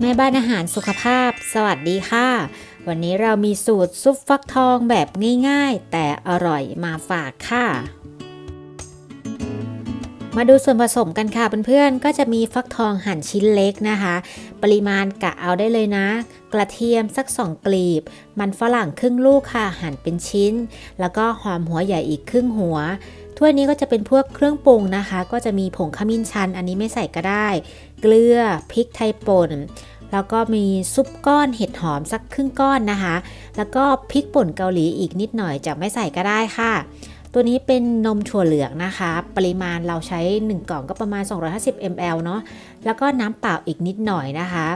แม่บ้านอาหารสุขภาพ สวัสดีค่ะ วันนี้เรามีสูตรซุปฟักทองแบบง่ายๆ แต่อร่อยมาฝากค่ะ มาดูส่วนผสมกันค่ะเพื่อนๆ ก็จะมีฟักทองหั่นชิ้นเล็กนะคะ ปริมาณกะเอาได้เลยนะ กระเทียมสัก 2 กลีบ มันฝรั่งครึ่งลูกค่ะ หั่นเป็นชิ้น แล้วก็หอมหัวใหญ่อีกครึ่งหัว ถ้วยนี้ก็จะเป็นพวกเครื่องปรุงนะคะ ก็จะมีผงขมิ้นชัน อันนี้ไม่ใส่ก็ได้ เกลือพริกไทยป่นแล้วก็มีซุปก้อนเห็ดหอมสักครึ่งก้อนนะคะ แล้วก็พริกป่นเกาหลีอีกนิดหน่อยจะไม่ใส่ก็ได้ค่ะ ตัวนี้เป็นนมถั่วเหลืองนะคะ ปริมาณเราใช้ 1 กล่องก็ประมาณ 250 ml เนาะ แล้วก็น้ำเปล่าอีกนิดหน่อยนะคะ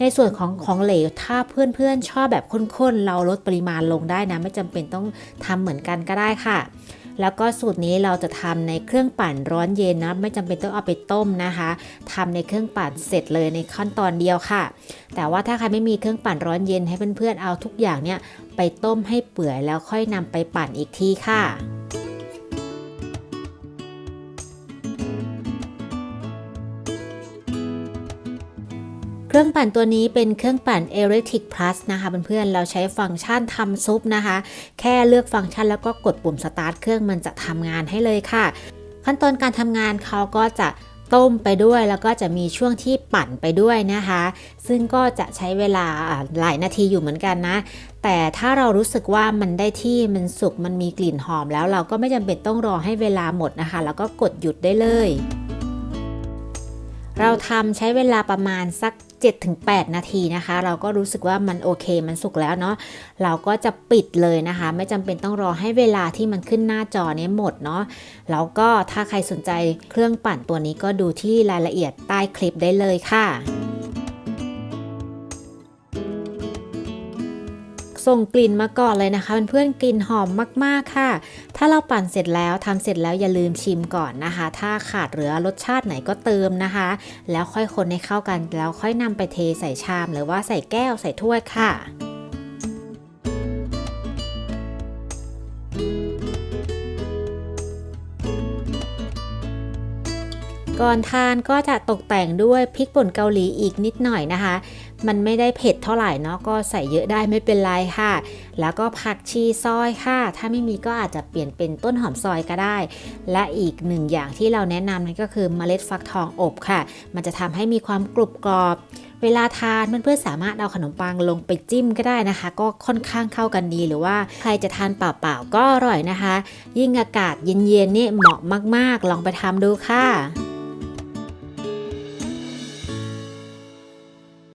ในส่วนของของเหลวถ้าเพื่อนๆชอบแบบข้นๆ เราลดปริมาณลงได้นะ ไม่จำเป็นต้องทำเหมือนกันก็ได้ค่ะ แล้วก็สูตรนี้เราจะทำในเครื่องปั่นร้อนเย็นนะ ไม่จำเป็นต้องเอาไปต้มนะคะทำในเครื่องปั่นเสร็จเลยในขั้นตอนเดียวค่ะ แต่ว่าถ้าใครไม่มีเครื่องปั่นร้อนเย็นให้เพื่อนๆเอาทุกอย่างเนี่ยไปต้มให้เปื่อยแล้วค่อยนำไปปั่นอีกทีค่ะ เครื่องปั่นตัวนี้เป็นเครื่องปั่น e l e c t r i c Plus นะคะเพื่อนๆเราใช้ฟังก์ชันทำซุปนะคะ แค่เลือกฟังก์ชันแล้วก็กดปุ่มสตาร์ทเครื่องมันจะทำงานให้เลยค่ะ ขั้นตอนการทำงานเขาก็จะต้มไปด้วยแล้วก็จะมีช่วงที่ปั่นไปด้วยนะคะ ซึ่งก็จะใช้เวลาหลายนาทีอยู่เหมือนกันนะ แต่ถ้าเรารู้สึกว่ามันได้ที่มันสุกมันมีกลิ่นหอมแล้วเราก็ไม่จำเป็นต้องรอให้เวลาหมดนะคะ แล้วก็กดหยุดได้เลย เราทำใช้เวลาประมาณสัก 7-8 นาทีนะคะ เราก็รู้สึกว่ามันโอเคมันสุกแล้วเนาะเราก็จะปิดเลยนะคะ ไม่จำเป็นต้องรอให้เวลาที่มันขึ้นหน้าจอนี้หมดเนาะแล้วก็ถ้าใครสนใจเครื่องปั่นตัวนี้ก็ดูที่รายละเอียดใต้คลิปได้เลยค่ะ ส่งกลิ่นมาก่อนเลยนะคะเพื่อนๆกลิ่นหอมมากๆค่ะ ถ้าเราปั่นเสร็จแล้วทำเสร็จแล้วอย่าลืมชิมก่อนนะคะ ถ้าขาดเหลือรสชาติไหนก็เติมนะคะ แล้วค่อยคนให้เข้ากันแล้วค่อยนำไปเทใส่ชาม หรือว่าใส่แก้วใส่ถ้วยค่ะ ก่อนทานก็จะตกแต่งด้วยพริกป่นเกาหลีอีกนิดหน่อยนะคะ มันไม่ได้เผ็ดเท่าไหร่เนาะก็ใส่เยอะได้ไม่เป็นไรค่ะ แล้วก็ผักชีซอยค่ะ ถ้าไม่มีก็อาจจะเปลี่ยนเป็นต้นหอมซอยก็ได้ และอีกหนึ่งอย่างที่เราแนะนำนั่นก็คือเมล็ดฟักทองอบค่ะ มันจะทำให้มีความกรุบกรอบเวลาทานเพื่อนๆสามารถเอาขนมปังลงไปจิ้มก็ได้นะคะ ก็ค่อนข้างเข้ากันดีหรือว่าใครจะทานเปล่าๆก็อร่อยนะคะ ยิ่งอากาศเย็นๆนี่เหมาะมากๆ ลองไปทำดูค่ะ